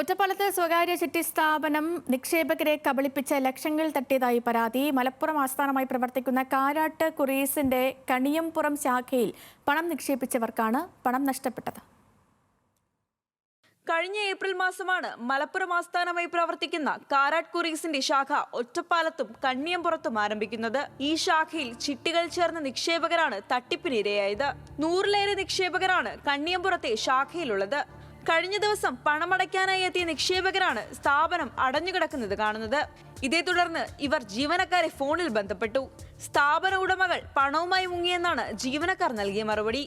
ഒറ്റപ്പാലത്ത് സ്വകാര്യ ചിട്ടി സ്ഥാപനം നിക്ഷേപകരെ കബളിപ്പിച്ച ലക്ഷങ്ങൾ തട്ടിയതായി പരാതി. മലപ്പുറം ആസ്ഥാനമായി പ്രവർത്തിക്കുന്ന കാരാട്ട് കുറീസിന്റെ കണിയംപുറം ശാഖയിൽ പണം നിക്ഷേപിച്ചവർക്കാണ് പണം നഷ്ടപ്പെട്ടത്. കഴിഞ്ഞ ഏപ്രിൽ മാസമാണ് മലപ്പുറം ആസ്ഥാനമായി പ്രവർത്തിക്കുന്ന കാരാട്ട് കുറീസിന്റെ ശാഖ ഒറ്റപ്പാലത്തും കണ്ണിയമ്പുറത്തും ആരംഭിക്കുന്നത്. ഈ ശാഖയിൽ ചിട്ടികൾ ചേർന്ന നിക്ഷേപകരാണ് തട്ടിപ്പിനിരയായത്. നൂറിലേറെ നിക്ഷേപകരാണ് കണ്ണിയമ്പുറത്തെ ശാഖയിലുള്ളത്. കഴിഞ്ഞ ദിവസം പണമടയ്ക്കാനായി എത്തിയ നിക്ഷേപകരാണ് സ്ഥാപനം അടഞ്ഞുകിടക്കുന്നത് കാണുന്നത്. ഇതേ തുടർന്ന് ഇവർ ജീവനക്കാരെ ഫോണിൽ ബന്ധപ്പെട്ടു. സ്ഥാപന ഉടമകൾ പണവുമായി മുങ്ങിയെന്നാണ് ജീവനക്കാർ നൽകിയ മറുപടി.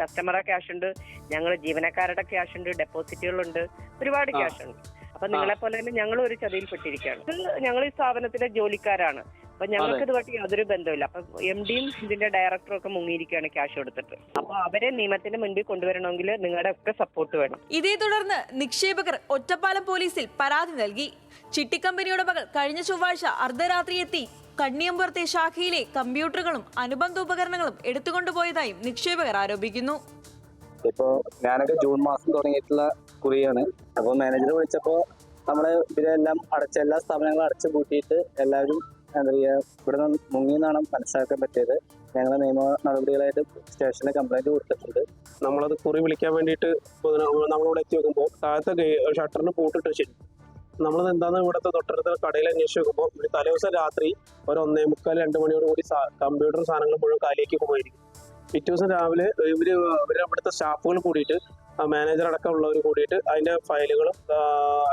കസ്റ്റമറെ ക്യാഷ് ഉണ്ട് ഞങ്ങൾ ജീവനക്കാരുടെ ക്യാഷ് ഉണ്ട് ഡെപ്പോസിറ്റുകളുണ്ട് ഒരുപാട് ക്യാഷ് ഉണ്ട്. അപ്പൊ നിങ്ങളെ പോലെ തന്നെ ഞങ്ങൾ ഒരു ചതിയിൽപ്പെട്ടിരിക്കുകയാണ്. ഞങ്ങൾ ഈ സ്ഥാപനത്തിലെ ജോലിക്കാരാണ്. അപ്പൊ ഞങ്ങൾക്ക് ഇതുമായിട്ട് യാതൊരു ബന്ധമില്ല അപ്പൊ എം ഡിയും ഇതിന്റെ ഡയറക്ടറും ഒക്കെ മുങ്ങിയിരിക്കുകയാണ് ക്യാഷ് കൊടുത്തിട്ട്. അപ്പൊ അവരെ നിയമത്തിന്റെ മുൻപിൽ കൊണ്ടുവരണമെങ്കിൽ നിങ്ങളുടെ ഒക്കെ സപ്പോർട്ട് വേണം. ഇതേ തുടർന്ന് നിക്ഷേപകർ ഒറ്റപ്പാലം പോലീസിൽ പരാതി നൽകി. ചിട്ടിക്കമ്പനി മകൾ കഴിഞ്ഞ ചൊവ്വാഴ്ച അർദ്ധരാത്രി എത്തി കണ്ണിയമ്പുറത്തെ ശാഖയിലെ കമ്പ്യൂട്ടറുകളും അനുബന്ധ ഉപകരണങ്ങളും എടുത്തുകൊണ്ടുപോയതായും നിക്ഷേപകർ ആരോപിക്കുന്നു. ഇപ്പോ ഞാനൊക്കെ ജൂൺ മാസം തുടങ്ങിയിട്ടുള്ള കുറിയാണ്. അപ്പോൾ മാനേജർ വിളിച്ചപ്പോ നമ്മൾ ഇവരെല്ലാം അടച്ച എല്ലാ സ്ഥാപനങ്ങളും അടച്ചു പൂട്ടിയിട്ട് എല്ലാവരും എന്താ പറയുക ഇവിടെ നിന്ന് മുങ്ങിന്നാണ് മനസ്സിലാക്കാൻ പറ്റിയത്. ഞങ്ങൾ നിയമ നടപടികളായിട്ട് സ്റ്റേഷനിൽ കംപ്ലൈന്റ് കൊടുത്തിട്ടുണ്ട്. നമ്മളത് കുറി വിളിക്കാൻ വേണ്ടിയിട്ട് നമ്മളിവിടെ എത്തി നോക്കുമ്പോൾ താഴത്തെ ഷട്ടറിന് പൂട്ടിട്ട് വെച്ചു നമ്മളത് എന്താന്ന് ഇവിടുത്തെ തൊട്ടടുത്ത കടയിൽ അന്വേഷിച്ച് നോക്കുമ്പോൾ ഒരു തലേദിവസം രാത്രി ഒരു ഒന്നേ മുക്കാൽ രണ്ട് മണിയോട് കൂടി കമ്പ്യൂട്ടർ സാധനങ്ങൾ മുഴുവൻ കാലിലേക്ക് പോയിരിക്കും പിറ്റേ ദിവസം രാവിലെ ഇവർ ഇവർ അവിടുത്തെ സ്റ്റാഫുകൾ കൂടിയിട്ട് മാനേജർ അടക്കമുള്ളവർ കൂടിയിട്ട് അതിന്റെ ഫയലുകളും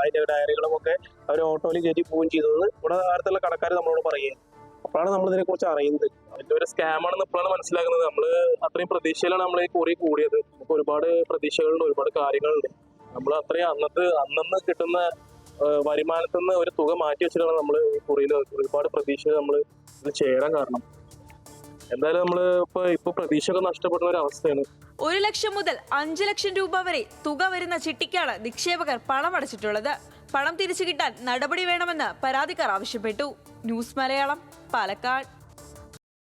അതിന്റെ ഡയറികളും ഒക്കെ അവർ ഓട്ടോയിൽ കയറ്റി പോവുകയും ചെയ്തതെന്ന് ഇവിടെ അടുത്തുള്ള കടക്കാർ നമ്മളോട് പറയുക അപ്പോഴാണ് നമ്മൾ ഇതിനെ കുറിച്ച് അറിയുന്നത്. അതിന്റെ ഒരു സ്കാം ആണെന്ന് ഇപ്പോഴാണ് മനസ്സിലാക്കുന്നത് നമ്മൾ അത്രയും പ്രതീക്ഷയിലാണ് നമ്മൾ ഈ കുറി കൂടിയത്. നമുക്ക് ഒരുപാട് പ്രതീക്ഷകളുണ്ട് ഒരുപാട് കാര്യങ്ങളുണ്ട്. നമ്മൾ അത്രയും അന്നത്തെ അന്നന്ന് കിട്ടുന്ന വരുമാനത്തിൽ നിന്ന് ഒരു തുക മാറ്റി വെച്ചിട്ടാണ് നമ്മൾ ഈ കുറിയിൽ ഒരുപാട് പ്രതീക്ഷ നമ്മൾ ഇത് ചേരാൻ കാരണം. എന്തായാലും നമ്മൾ ഇപ്പൊ ഇപ്പൊ പ്രതീക്ഷയൊക്കെ നഷ്ടപ്പെടുന്ന ഒരു അവസ്ഥയാണ്. ഒരു ലക്ഷം മുതൽ അഞ്ചു ലക്ഷം രൂപ വരെ തുക വരുന്ന ചിട്ടിക്കാണ് നിക്ഷേപകർ പണം അടച്ചിട്ടുള്ളത്. പണം തിരിച്ചു കിട്ടാൻ നടപടി വേണമെന്ന് പരാതിക്കാർ ആവശ്യപ്പെട്ടു. ന്യൂസ് മലയാളം പാലക്കാട്.